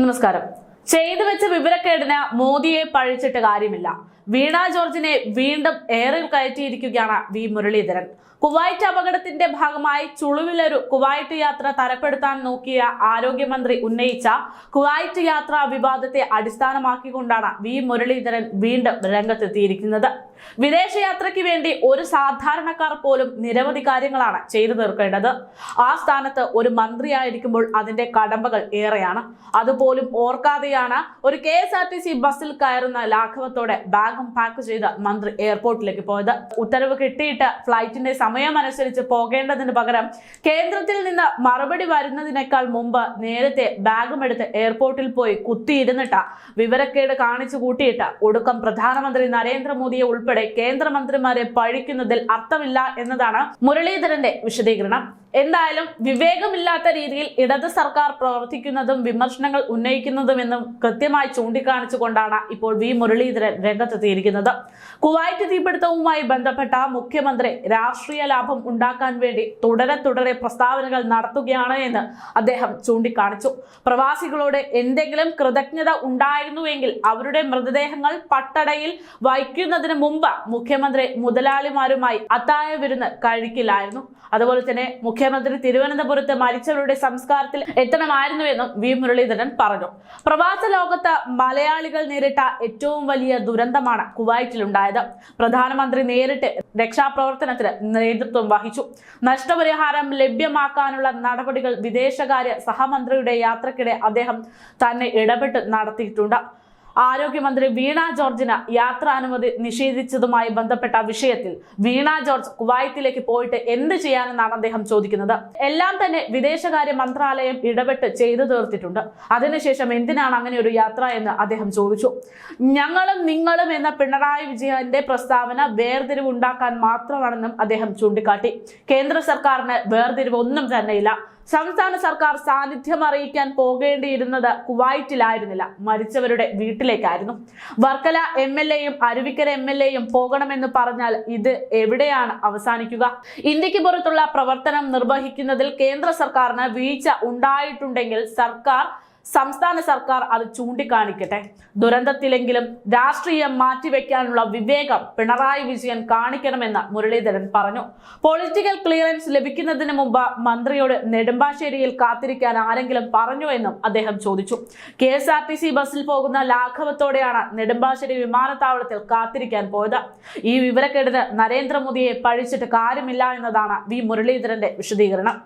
നമസ്കാരം. ചെയ്തു വെച്ച വിവരക്കേടിന് മോദിയെ പഴിച്ചിട്ട് കാര്യമില്ല. വീണ ജോർജിനെ വീണ്ടും എയറിൽ കയറ്റിയിരിക്കുകയാണ് വി മുരളീധരൻ. കുവൈറ്റ് അപകടത്തിന്റെ ഭാഗമായി ചുളുവിലൊരു കുവൈറ്റ് യാത്ര തരപ്പെടുത്താൻ നോക്കിയ ആരോഗ്യമന്ത്രി ഉന്നയിച്ച കുവൈറ്റ് യാത്രാ വിവാദത്തെ അടിസ്ഥാനമാക്കിക്കൊണ്ടാണ് വി മുരളീധരൻ വീണ്ടും രംഗത്തെത്തിയിരിക്കുന്നത്. വിദേശയാത്രയ്ക്ക് വേണ്ടി ഒരു സാധാരണക്കാർ പോലും നിരവധി കാര്യങ്ങളാണ് ചെയ്തു തീർക്കേണ്ടത്. ആ സ്ഥാനത്ത് ഒരു മന്ത്രിയായിരിക്കുമ്പോൾ അതിന്റെ കടമ്പകൾ ഏറെയാണ്. അതുപോലും ഓർക്കാതെയാണ് ഒരു കെ ബസ്സിൽ കയറുന്ന ലാഘവത്തോടെ ബാഗും പാക്ക് ചെയ്ത് മന്ത്രി എയർപോർട്ടിലേക്ക് പോയത്. ഉത്തരവ് കിട്ടിയിട്ട് ഫ്ലൈറ്റിന്റെ സമയമനുസരിച്ച് പോകേണ്ടതിന് പകരം കേന്ദ്രത്തിൽ നിന്ന് മറുപടി വരുന്നതിനേക്കാൾ മുമ്പ് നേരത്തെ ബാഗും എടുത്ത് എയർപോർട്ടിൽ പോയി കുത്തിയിരുന്നിട്ട് വിവരക്കേട് കാണിച്ചു കൂട്ടിയിട്ട് ഒടുക്കം പ്രധാനമന്ത്രി നരേന്ദ്രമോദിയെ ഉൾപ്പെടെ കേന്ദ്രമന്ത്രിമാരെ പഴിക്കുന്നതിൽ അർത്ഥമില്ല എന്നതാണ് മുരളീധരന്റെ വിശദീകരണം. എന്തായാലും വിവേകമില്ലാത്ത രീതിയിൽ ഇടത് സർക്കാർ പ്രവർത്തിക്കുന്നതും വിമർശനങ്ങൾ ഉന്നയിക്കുന്നതും എന്നും കൃത്യമായി ചൂണ്ടിക്കാണിച്ചുകൊണ്ടാണ് ഇപ്പോൾ വി മുരളീധരൻ രംഗത്തെത്തിയിരിക്കുന്നത്. കുവൈറ്റ് തീപിടുത്തവുമായി ബന്ധപ്പെട്ട മുഖ്യമന്ത്രി രാഷ്ട്രീയ ലാഭം ഉണ്ടാക്കാൻ വേണ്ടി തുടരെ തുടരെ പ്രസ്താവനകൾ നടത്തുകയാണ് എന്ന് അദ്ദേഹം ചൂണ്ടിക്കാണിച്ചു. പ്രവാസികളോട് എന്തെങ്കിലും കൃതജ്ഞത ഉണ്ടായിരുന്നുവെങ്കിൽ അവരുടെ മൃതദേഹങ്ങൾ പട്ടടയിൽ വഹിക്കുന്നതിന് മുമ്പ് മുഖ്യമന്ത്രി മുതലാളിമാരുമായി അത്തായ വിരുന്ന് കഴിക്കില്ലായിരുന്നു. അതുപോലെ തന്നെ മുഖ്യമന്ത്രി തിരുവനന്തപുരത്ത് മരിച്ചവരുടെ സംസ്കാരത്തിൽ എത്തണമായിരുന്നുവെന്നും വി മുരളീധരൻ പറഞ്ഞു. പ്രവാസ ലോകത്ത് മലയാളികൾ നേരിട്ട ഏറ്റവും വലിയ ദുരന്തമാണ് കുവൈറ്റിലുണ്ടായത്. പ്രധാനമന്ത്രി നേരിട്ട് രക്ഷാപ്രവർത്തനത്തിന് നേതൃത്വം വഹിച്ചു. നഷ്ടപരിഹാരം ലഭ്യമാക്കാനുള്ള നടപടികൾ വിദേശകാര്യ സഹമന്ത്രിയുടെ യാത്രക്കിടെ അദ്ദേഹം തന്നെ ഇടപെട്ട് നടത്തിയിട്ടുണ്ട്. ആരോഗ്യമന്ത്രി വീണ ജോർജിന് യാത്രാനുമതി നിഷേധിച്ചതുമായി ബന്ധപ്പെട്ട വിഷയത്തിൽ വീണ ജോർജ് കുവൈത്തിലേക്ക് പോയിട്ട് എന്ത് ചെയ്യാനെന്നാണ് അദ്ദേഹം ചോദിക്കുന്നത്. എല്ലാം തന്നെ വിദേശകാര്യ മന്ത്രാലയം ഇടപെട്ട് ചെയ്തു തീർത്തിട്ടുണ്ട്. അതിനുശേഷം എന്തിനാണ് അങ്ങനെ ഒരു യാത്ര എന്ന് അദ്ദേഹം ചോദിച്ചു. ഞങ്ങളും നിങ്ങളും എന്ന പിണറായി വിജയന്റെ പ്രസ്താവന വേർതിരിവ് ഉണ്ടാക്കാൻ മാത്രമാണെന്നും അദ്ദേഹം ചൂണ്ടിക്കാട്ടി. കേന്ദ്ര സർക്കാരിന് വേർതിരിവ് ഒന്നും തന്നെയില്ല. സംസ്ഥാന സർക്കാർ സാന്നിധ്യം അറിയിക്കാൻ പോകേണ്ടിയിരുന്നത് കുവൈറ്റിലായിരുന്നില്ല. മരിച്ചവരുടെ വീട്ടിലേക്കായിരുന്നു. വർക്കല എം എൽ എയും അരുവിക്കര എം എൽ എയും പോകണമെന്ന് പറഞ്ഞാൽ ഇത് എവിടെയാണ് അവസാനിക്കുക? ഇന്ത്യയ്ക്ക് പുറത്തുള്ള പ്രവർത്തനം നിർവഹിക്കുന്നതിൽ കേന്ദ്ര സർക്കാരിന് വീഴ്ച ഉണ്ടായിട്ടുണ്ടെങ്കിൽ സർക്കാർ സംസ്ഥാന സർക്കാർ അത് ചൂണ്ടിക്കാണിക്കട്ടെ. ദുരന്തത്തിലെങ്കിലും രാഷ്ട്രീയം മാറ്റിവെക്കാനുള്ള വിവേകം പിണറായി വിജയൻ കാണിക്കണമെന്ന് മുരളീധരൻ പറഞ്ഞു. പൊളിറ്റിക്കൽ ക്ലിയറൻസ് ലഭിക്കുന്നതിന് മുമ്പ് മന്ത്രിയോട് നെടുമ്പാശ്ശേരിയിൽ കാത്തിരിക്കാൻ ആരെങ്കിലും പറഞ്ഞു എന്നും അദ്ദേഹം ചോദിച്ചു. കെ ബസ്സിൽ പോകുന്ന ലാഘവത്തോടെയാണ് നെടുമ്പാശ്ശേരി വിമാനത്താവളത്തിൽ കാത്തിരിക്കാൻ പോയത്. ഈ വിവരക്കേടിന് നരേന്ദ്രമോദിയെ പഴിച്ചിട്ട് കാര്യമില്ല എന്നതാണ് വി മുരളീധരന്റെ വിശദീകരണം.